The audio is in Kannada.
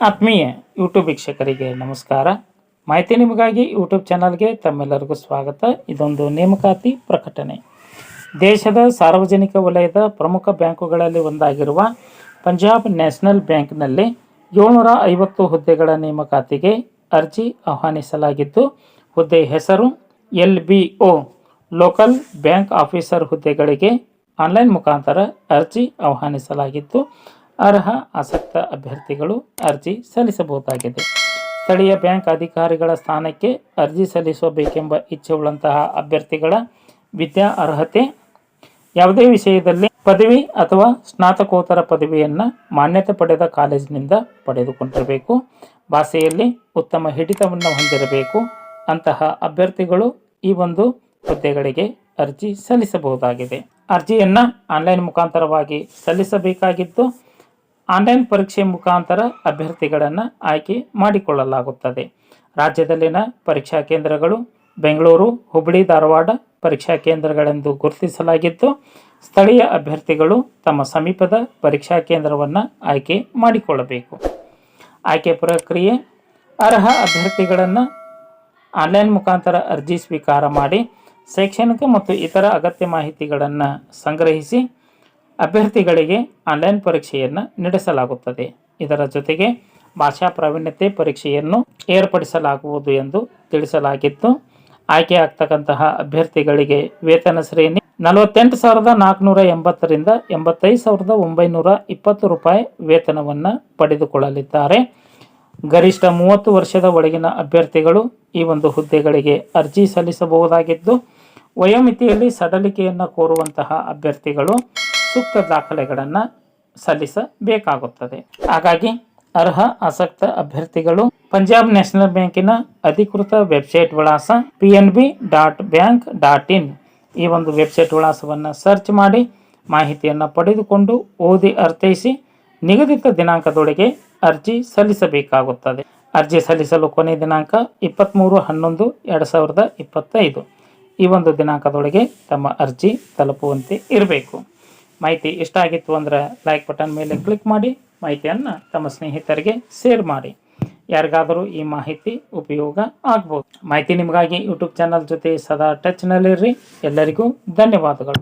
ಆತ್ಮೀಯ ಯೂಟ್ಯೂಬ್ ವೀಕ್ಷಕರಿಗೆ ನಮಸ್ಕಾರ. ಮಾಹಿತಿ ನಿಮಗಾಗಿ ಯೂಟ್ಯೂಬ್ ಚಾನಲ್ಗೆ ತಮ್ಮೆಲ್ಲರಿಗೂ ಸ್ವಾಗತ. ಇದೊಂದು ನೇಮಕಾತಿ ಪ್ರಕಟಣೆ. ದೇಶದ ಸಾರ್ವಜನಿಕ ವಲಯದ ಪ್ರಮುಖ ಬ್ಯಾಂಕುಗಳಲ್ಲಿ ಒಂದಾಗಿರುವ ಪಂಜಾಬ್ ನ್ಯಾಷನಲ್ ಬ್ಯಾಂಕ್ನಲ್ಲಿ ಏಳ್ನೂರ ಐವತ್ತು ಹುದ್ದೆಗಳ ನೇಮಕಾತಿಗೆ ಅರ್ಜಿ ಆಹ್ವಾನಿಸಲಾಗಿದ್ದು, ಹುದ್ದೆ ಹೆಸರು L B O, local bank officer ಹುದ್ದೆಗಳಿಗೆ ಆನ್ಲೈನ್ ಮುಖಾಂತರ ಅರ್ಜಿ ಆಹ್ವಾನಿಸಲಾಗಿದ್ದು ಅರ್ಹ ಆಸಕ್ತ ಅಭ್ಯರ್ಥಿಗಳು ಅರ್ಜಿ ಸಲ್ಲಿಸಬಹುದಾಗಿದೆ. ಸ್ಥಳೀಯ ಬ್ಯಾಂಕ್ ಅಧಿಕಾರಿಗಳ ಸ್ಥಾನಕ್ಕೆ ಅರ್ಜಿ ಸಲ್ಲಿಸಬೇಕೆಂಬ ಇಚ್ಛೆಯುಳ್ಳಂತಹ ಅಭ್ಯರ್ಥಿಗಳ ವಿದ್ಯಾ ಅರ್ಹತೆ ಯಾವುದೇ ವಿಷಯದಲ್ಲಿ ಪದವಿ ಅಥವಾ ಸ್ನಾತಕೋತ್ತರ ಪದವಿಯನ್ನು ಮಾನ್ಯತೆ ಪಡೆದ ಕಾಲೇಜಿನಿಂದ ಪಡೆದುಕೊಂಡಿರಬೇಕು. ಭಾಷೆಯಲ್ಲಿ ಉತ್ತಮ ಹಿಡಿತವನ್ನು ಹೊಂದಿರಬೇಕು. ಅಂತಹ ಅಭ್ಯರ್ಥಿಗಳು ಈ ಒಂದು ಹುದ್ದೆಗಳಿಗೆ ಅರ್ಜಿ ಸಲ್ಲಿಸಬಹುದಾಗಿದೆ. ಅರ್ಜಿಯನ್ನು ಆನ್ಲೈನ್ ಮುಖಾಂತರವಾಗಿ ಸಲ್ಲಿಸಬೇಕಾಗಿದ್ದು ಆನ್ಲೈನ್ ಪರೀಕ್ಷೆ ಮುಖಾಂತರ ಅಭ್ಯರ್ಥಿಗಳನ್ನು ಆಯ್ಕೆ ಮಾಡಿಕೊಳ್ಳಲಾಗುತ್ತದೆ. ರಾಜ್ಯದಲ್ಲಿನ ಪರೀಕ್ಷಾ ಕೇಂದ್ರಗಳು ಬೆಂಗಳೂರು ಹುಬ್ಬಳ್ಳಿ ಧಾರವಾಡ ಪರೀಕ್ಷಾ ಕೇಂದ್ರಗಳೆಂದು ಗುರುತಿಸಲಾಗಿದ್ದು, ಸ್ಥಳೀಯ ಅಭ್ಯರ್ಥಿಗಳು ತಮ್ಮ ಸಮೀಪದ ಪರೀಕ್ಷಾ ಕೇಂದ್ರವನ್ನು ಆಯ್ಕೆ ಮಾಡಿಕೊಳ್ಳಬೇಕು. ಆಯ್ಕೆ ಪ್ರಕ್ರಿಯೆ ಅರ್ಹ ಅಭ್ಯರ್ಥಿಗಳನ್ನು ಆನ್ಲೈನ್ ಮುಖಾಂತರ ಅರ್ಜಿ ಸ್ವೀಕಾರ ಮಾಡಿ, ಶೈಕ್ಷಣಿಕ ಮತ್ತು ಇತರ ಅಗತ್ಯ ಮಾಹಿತಿಗಳನ್ನು ಸಂಗ್ರಹಿಸಿ ಅಭ್ಯರ್ಥಿಗಳಿಗೆ ಆನ್ಲೈನ್ ಪರೀಕ್ಷೆಯನ್ನು ನಡೆಸಲಾಗುತ್ತದೆ. ಇದರ ಜೊತೆಗೆ ಭಾಷಾ ಪ್ರಾವೀಣ್ಯತೆ ಪರೀಕ್ಷೆಯನ್ನು ಏರ್ಪಡಿಸಲಾಗುವುದು ಎಂದು ತಿಳಿಸಲಾಗಿತ್ತು. ಆಯ್ಕೆ ಆಗ್ತಕ್ಕಂತಹ ಅಭ್ಯರ್ಥಿಗಳಿಗೆ ವೇತನ ಶ್ರೇಣಿ ನಲವತ್ತೆಂಟು ಸಾವಿರದ ನಾಲ್ಕುನೂರ ಎಂಬತ್ತರಿಂದ ಎಂಬತ್ತೈದು ಸಾವಿರದ ಒಂಬೈನೂರ ಇಪ್ಪತ್ತು ರೂಪಾಯಿ ವೇತನವನ್ನು ಪಡೆದುಕೊಳ್ಳಲಿದ್ದಾರೆ. ಗರಿಷ್ಠ ಮೂವತ್ತು ವರ್ಷದ ಒಳಗಿನ ಅಭ್ಯರ್ಥಿಗಳು ಈ ಒಂದು ಹುದ್ದೆಗಳಿಗೆ ಅರ್ಜಿ ಸಲ್ಲಿಸಬಹುದಾಗಿದ್ದು, ವಯೋಮಿತಿಯಲ್ಲಿ ಸಡಲಿಕೆಯನ್ನು ಕೋರುವಂತಹ ಅಭ್ಯರ್ಥಿಗಳು ಸೂಕ್ತ ದಾಖಲೆಗಳನ್ನು ಸಲ್ಲಿಸಬೇಕಾಗುತ್ತದೆ. ಹಾಗಾಗಿ ಅರ್ಹ, ಆಸಕ್ತ ಅಭ್ಯರ್ಥಿಗಳು ಪಂಜಾಬ್ ನ್ಯಾಷನಲ್ ಬ್ಯಾಂಕಿನ ಅಧಿಕೃತ ವೆಬ್ಸೈಟ್ ವಿಳಾಸ P N B dot bank dot in ಈ ಒಂದು ವೆಬ್ಸೈಟ್ ವಿಳಾಸವನ್ನು ಸರ್ಚ್ ಮಾಡಿ ಮಾಹಿತಿಯನ್ನು ಪಡೆದುಕೊಂಡು ಓದಿ ಅರ್ಥೈಸಿ ನಿಗದಿತ ದಿನಾಂಕದೊಳಗೆ ಅರ್ಜಿ ಸಲ್ಲಿಸಬೇಕಾಗುತ್ತದೆ. ಅರ್ಜಿ ಸಲ್ಲಿಸಲು ಕೊನೆ ದಿನಾಂಕ ಇಪ್ಪತ್ತ್ಮೂರು ಹನ್ನೊಂದು ಎರಡು ಸಾವಿರದ ಇಪ್ಪತ್ತೈದು. ಈ ಒಂದು ದಿನಾಂಕದೊಳಗೆ ತಮ್ಮ ಅರ್ಜಿ ತಲುಪುವಂತೆ ಇರಬೇಕು. ಮಾಹಿತಿ ಇಷ್ಟ ಆಗಿತ್ತು ಅಂದರೆ ಲೈಕ್ ಬಟನ್ ಮೇಲೆ ಕ್ಲಿಕ್ ಮಾಡಿ, ಮಾಹಿತಿಯನ್ನು ತಮ್ಮ ಸ್ನೇಹಿತರಿಗೆ ಶೇರ್ ಮಾಡಿ. ಯಾರಿಗಾದರೂ ಈ ಮಾಹಿತಿ ಉಪಯೋಗ ಆಗ್ಬೋದು. ಮಾಹಿತಿ ನಿಮಗಾಗಿ ಯೂಟ್ಯೂಬ್ ಚಾನಲ್ ಜೊತೆ ಸದಾ ಟಚ್ನಲ್ಲಿರ್ರಿ ಎಲ್ಲರಿಗೂ ಧನ್ಯವಾದಗಳು.